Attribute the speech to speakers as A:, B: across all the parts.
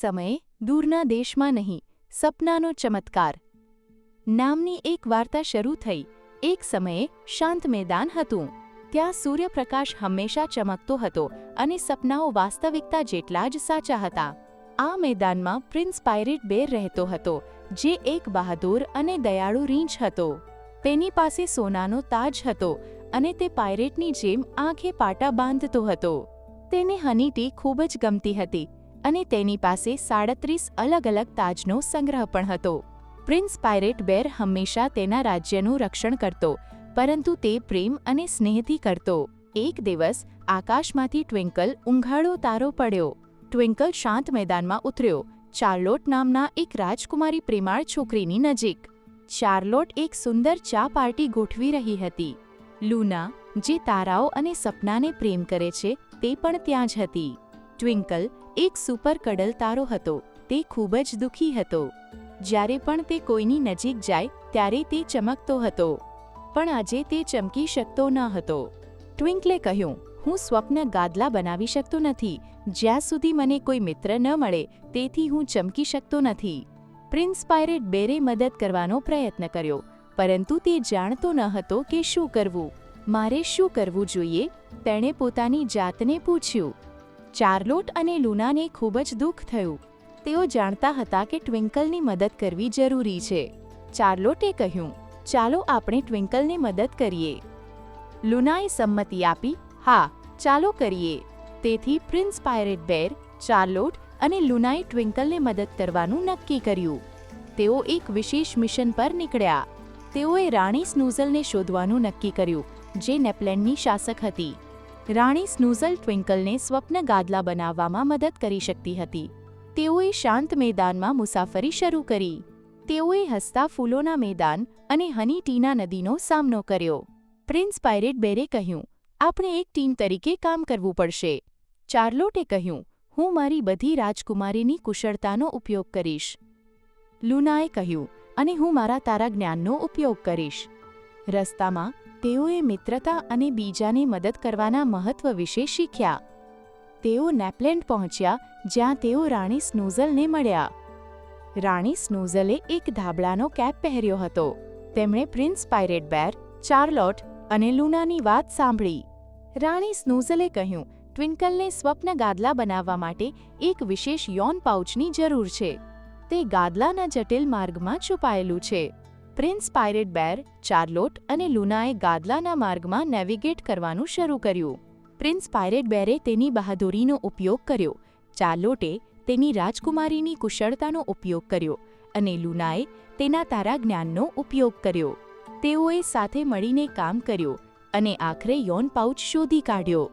A: સમયે દૂરના દેશમાં નહીં, સપનાનો ચમત્કાર. નામની એક વાર્તા શરૂ થઈ. એક સમયે શાંત મેદાન હતું. ત્યાં સૂર્યપ્રકાશ હંમેશા ચમકતો હતો અને સપનાઓ વાસ્તવિકતા જેટલા જ સાચા હતા. આ મેદાનમાં પ્રિન્સ પાયરેટ બેર રહેતો હતો, જે એક બહાદુર અને દયાળુ રીંછ હતો. તેની પાસે સોનાનો તાજ હતો અને તે પાયરેટની જેમ આંખે પાટા બાંધતો હતો. તેને હનીટી ખૂબ જ ગમતી હતી. અને તેની પાસે સાડત્રીસ અલગ અલગ તાજનો સંગ્રહ પણ હતો. પ્રિન્સ પાયરેટ બેર હંમેશા તેના રાજ્યનું રક્ષણ કરતો, પરંતુ તે પ્રેમ અને સ્નેહથી કરતો. એક દિવસ, આકાશમાંથી ટ્વિંકલ ઊંઘાળો તારો પડ્યો. ટ્વિંકલ શાંત મેદાનમાં ઉતર્યો. ચાર્લોટ નામના એક રાજકુમારી પ્રેમાળ છોકરીની નજીક. ચાર્લોટ એક સુંદર ચા પાર્ટી ગોઠવી રહી હતી. લૂના, જે તારાઓ અને સપનાને પ્રેમ કરે છે, તે પણ ત્યાં જ હતી. ટ્વિંકલ એક સુપર કડલ તારો હતો. તે ખૂબ જ દુઃખી હતો. જ્યારે પણ તે કોઈની નજીક જાય, ત્યારે તે ચમકતો હતો. પણ આજે તે ચમકી શકતો ન હતો. ટ્વિંકલે કહ્યું, હું સ્વપ્ન ગાદલા બનાવી શકતો નથી. જ્યાં સુધી મને કોઈ મિત્ર ન મળે, તેથી હું ચમકી શકતો નથી. પ્રિન્સ પાયરેટ બેરે મદદ કરવાનો પ્રયત્ન કર્યો, પરંતુ તે જાણતો ન હતો કે શું કરવું. મારે શું કરવું જોઈએ? તેણે પોતાની જાતને પૂછ્યું. ચાર્લોટ અને લૂનાને ખૂબ જ દુઃખ થયું. તેઓ જાણતા હતા કે ટ્વિંકલની મદદ કરવી જરૂરી છે. ચાર્લોટે કહ્યું, ચાલો આપણે ટ્વિંકલને મદદ કરીએ. લૂનાએ સંમતિ આપી, હા, ચાલો કરીએ. તેથી પ્રિન્સ પાયરેટ બેર, ચાર્લોટ અને લૂનાએ ટ્વિંકલને મદદ કરવાનું નક્કી કર્યું. તેઓ એક વિશેષ મિશન પર નીકળ્યા. તેઓએ રાણી સ્નૂઝલને શોધવાનું નક્કી કર્યું, જે નેપલેન્ડની શાસક હતી. રાણી સ્નૂઝલ ટ્વિંકલને સ્વપ્ન ગાદલા બનાવવામાં મદદ કરી શકતી હતી. તેઓએ શાંત મેદાનમાં મુસાફરી શરૂ કરી. તેઓએ હસતા ફૂલોના મેદાન અને હની ટીના નદીનો સામનો કર્યો. પ્રિન્સ પાયરેટ બેરે કહ્યું, આપણે એક ટીમ તરીકે કામ કરવું પડશે. ચાર્લોટે કહ્યું, હું મારી બધી રાજકુમારીની કુશળતાનો ઉપયોગ કરીશ. લૂનાએ કહ્યું, અને હું મારા તારા જ્ઞાનનો ઉપયોગ કરીશ. રસ્તામાં તેઓએ મિત્રતા અને બીજાને મદદ કરવાના મહત્વ વિશે શીખ્યા. તેઓ નેપલેન્ડ પહોંચ્યા, જ્યાં તેઓ રાણી સ્નૂઝલને મળ્યા. રાણી સ્નૂઝલે એક ધાબળાનો કેપ પહેર્યો હતો. તેમણે પ્રિન્સ પાયરેટ બેર ચાર્લોટ અને લૂનાની વાત સાંભળી. રાણી સ્નૂઝલે કહ્યું, ટ્વિન્કલને સ્વપ્ન ગાદલા બનાવવા માટે એક વિશેષ યૌન પાઉચની જરૂર છે. તે ગાદલાના જટિલ માર્ગમાં છુપાયેલું છે. પ્રિન્સ પાયરેટ બેર, ચાર્લોટ અને લુનાએ ગાદલાના માર્ગમાં નેવિગેટ કરવાનું શરૂ કર્યું. પ્રિન્સ પાયરેટ બેરે તેની બહાદુરીનો ઉપયોગ કર્યો, ચાર્લોટે તેની રાજકુમારીની કુશળતાનો ઉપયોગ કર્યો અને લુનાએ તેના તારા જ્ઞાનનો ઉપયોગ કર્યો. તેઓએ સાથે મળીને કામ કર્યું અને આખરે યોન પાઉચ શોધી કાઢ્યો.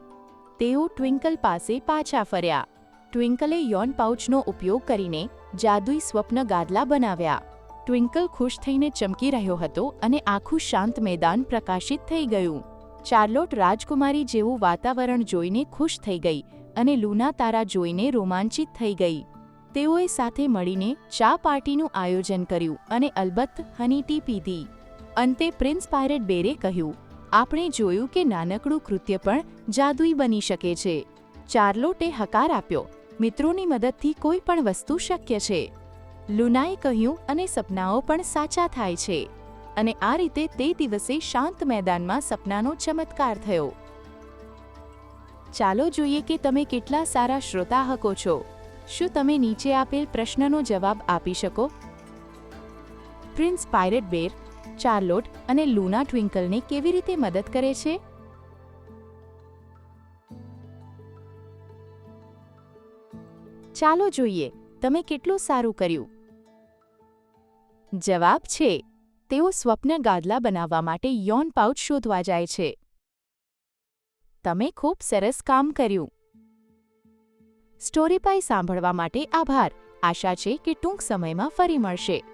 A: તેઓ ટ્વિંકલ પાસે પાછા ફર્યા. ટ્વિંકલે યોન પાઉચનો ઉપયોગ કરીને જાદુઈ સ્વપ્ન ગાદલા બનાવ્યા. ટ્વિંકલ ખુશ થઈને ચમકી રહ્યો હતો અને આખું શાંત મેદાન પ્રકાશિત થઈ ગયું. ચાર્લોટ રાજકુમારી જેવું વાતાવરણ જોઈને ખુશ થઈ ગઈ અને લૂના તારા જોઈને રોમાંચિત થઈ ગઈ. તેઓએ સાથે મળીને ચા પાર્ટીનું આયોજન કર્યું અને અલબત્ત હની ટી પીધી. અંતે પ્રિન્સ પાયરેટ બેરે કહ્યું, આપણે જોયું કે નાનકડું કૃત્ય પણ જાદુઈ બની શકે છે. ચાર્લોટે હકાર આપ્યો. મિત્રોની મદદથી કોઈ પણ વસ્તુ શક્ય છે. લુનાએ કહ્યું, અને સપનાઓ પણ સાચા થાય છે. અને આ રીતે તે દિવસે શાંત મેદાનમાં સપનાનો ચમત્કાર થયો. ચાલો જોઈએ કે તમે કેટલા સારા શ્રોતાહકો છો. શું તમે નીચે આપેલ પ્રશ્નનો જવાબ આપી શકો? પ્રિન્સ પાયરેટ બેર, ચાર્લોટ અને લૂના ટ્વિંકલને કેવી રીતે મદદ કરે છે? ચાલો જોઈએ, તમે કેટલું સારું કર્યું? જવાબ છે, તેઓ સ્વપ્ન ગાદલા બનાવવા માટે યૌન પાઉચ શોધવા જાય છે. તમે ખૂબ સરસ કામ કર્યું. સ્ટોરી પાઈ સાંભળવા માટે આભાર. આશા છે કે ટૂંક સમયમાં ફરી મળશે.